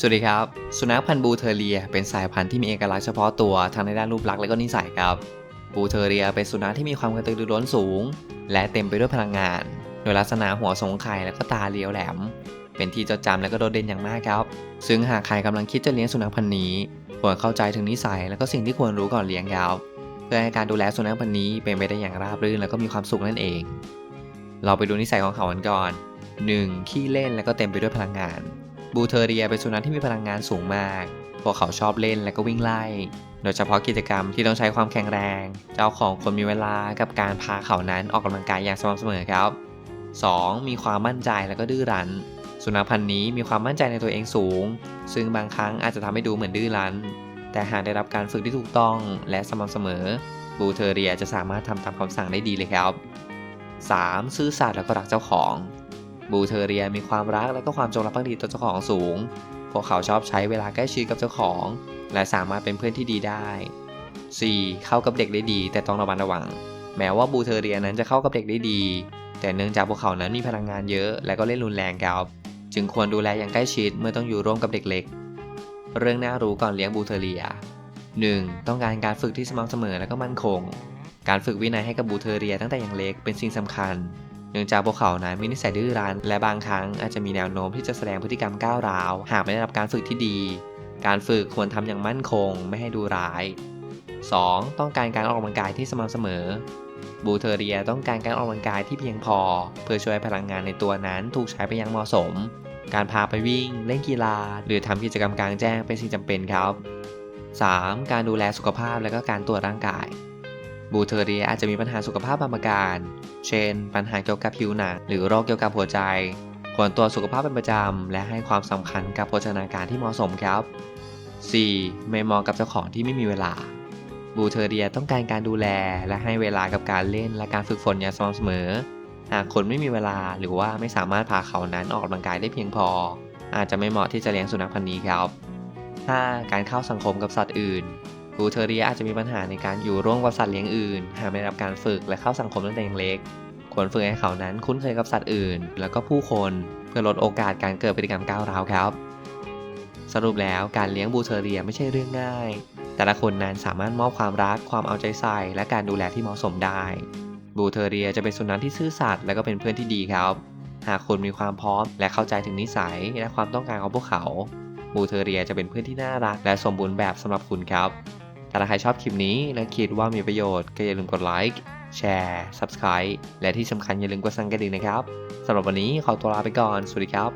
สวัสดีครับ สุนัขพันธุ์บูเทอเรีย เป็นสายพันธุ์ที่มีเอกลักษณ์เฉพาะตัวทั้งในด้านรูปลักษณ์และก็นิสัยครับ บูเทอเรียเป็นสุนัขที่มีความกระตือรือร้นสูง และเต็มไปด้วยพลังงาน โดยลักษณะหัวทรงไข่และก็ตาเลี้ยวแหลม เป็นที่จดจำและก็โดดเด่นอย่างมากครับ ซึ่งหากใครกำลังคิดจะเลี้ยงสุนัขพันธุ์นี้ควรเข้าใจถึงนิสัยและก็สิ่งที่ควรรู้ก่อนเลี้ยงครับเพื่อให้การดูแลสุนัขพันธุ์นี้เป็นไปได้อย่างราบรื่นและก็มีความสุขนั่นเอง เราไปดูนิสัยของเขากันก่อน 1. ขี้เล่นและก็เต็มไปด้วยพลังงาน บูเทอเรียเป็นสุนัขที่มีพลังงานสูงมาก พวกเขาชอบเล่นและก็วิ่งไล่ โดยเฉพาะกิจกรรมที่ต้องใช้ความแข็งแรง เจ้าของควรมีเวลากับการพาเขานั้นออกกำลังกายอย่างสม่ำเสมอครับ 2. มีความมั่นใจและก็ดื้อรั้น สุนัขพันธุ์นี้มีความมั่นใจในตัวเองสูง ซึ่งบางครั้งอาจจะทำให้ดูเหมือนดื้อรั้น แต่หากได้รับการฝึกที่ถูกต้องและสม่ำเสมอ บูเทอเรียจะสามารถทำตามคำสั่งได้ดีเลยครับ 3. ซื่อสัตย์และก็รักเจ้าของ บูเทอเรียมีความรักและก็ความจงรักภักดีต่อเจ้าของสูง พวกเขาชอบใช้เวลาใกล้ชิดกับเจ้าของ และสามารถเป็นเพื่อนที่ดีได้ 4. เข้ากับเด็กได้ดี แต่ต้องระมัดระวัง แม้ว่าบูเทอเรียนั้นจะเข้ากับเด็กได้ดี แต่เนื่องจากพวกเขานั้นมีพลังงานเยอะ และก็เล่นรุนแรงครับจึงควรดูแลอย่างใกล้ชิดเมื่อต้องอยู่ร่วมกับเด็กเล็ก เรื่องน่ารู้ก่อนเลี้ยงบูเทอเรีย 1. ต้องการการฝึกที่สม่ำเสมอและก็มั่นคง การฝึกวินัยให้กับบูเทอเรียตั้งแต่อยังเล็กเป็นสิ่งสำคัญ เนื่องจากพวกเขานั้นมีนิสัยดื้อรั้นและบางครั้งอาจจะมีแนวโน้มที่จะแสดงพฤติกรรมก้าวร้าว หากไม่ได้รับการฝึกที่ดี การฝึกควรทำอย่างมั่นคง ไม่ให้ดูร้าย 2. ต้องการการออกกำลังกายที่สม่ำเสมอ บูเทอเรียต้องการการออกกำลังกายที่เพียงพอ เพื่อช่วยพลังงานในตัวนั้นถูกใช้ไปอยังเหมาะสม การพาไปวิ่ง เล่นกีฬา หรือทำกิจกรรมกลางแจ้งเป็นสิ่งจำเป็นครับ 3. การดูแลสุขภาพและก็การตรวจร่างกาย บูเทอเรียอาจจะมีปัญหาสุขภาพบางประการ เช่น ปัญหาเกี่ยวกับผิวหนังหรือโรคเกี่ยวกับหัวใจ ควรตรวจสุขภาพเป็นประจำ และให้ความสำคัญกับโภชนาการที่เหมาะสมครับ 4. ไม่เหมาะกับเจ้าของที่ไม่มีเวลา บูเทอเรียต้องการการดูแล และให้เวลากับการเล่นและการฝึกฝนอย่างสม่ำเสมอ หากคนไม่มีเวลาหรือว่าไม่สามารถพาเขานั้นออกกำลังกายได้เพียงพอ อาจจะไม่เหมาะที่จะเลี้ยงสุนัขพันธุ์นี้ครับ 5. การเข้าสังคมกับสัตว์อื่น บูเทอเรียอาจจะมีปัญหาในการอยู่ร่วมกับสัตว์เลี้ยงอื่น หากไม่ได้รับการฝึกและเข้าสังคมตั้งแต่ยังเล็ก ควรฝึกให้เขานั้นคุ้นเคยกับสัตว์อื่น แล้วก็ผู้คนเพื่อลดโอกาสการเกิดพฤติกรรมก้าวร้าวครับ สรุปแล้วการเลี้ยงบูเทอเรียไม่ใช่เรื่องง่าย แต่ละคนนั้นสามารถมอบความรัก ความเอาใจใส่ และการดูแลที่เหมาะสมได้ บูเทอเรียจะเป็นสุนัขที่ซื่อสัตย์และก็เป็นเพื่อนที่ดีครับ หากคุณมีความพร้อม และเข้าใจถึงนิสัยและความต้องการของพวกเขาบูเทอเรียจะเป็นเพื่อนที่น่ารักและสมบูรณ์แบบสำหรับคุณครับ ถ้าใครชอบคลิปนี้และคิดว่ามีประโยชน์ก็อย่าลืมกดไลค์แชร์ Subscribe และที่สำคัญอย่าลืมกดสั่นกระดิ่งนะครับสำหรับวันนี้ขอตัวลาไปก่อน สวัสดีครับ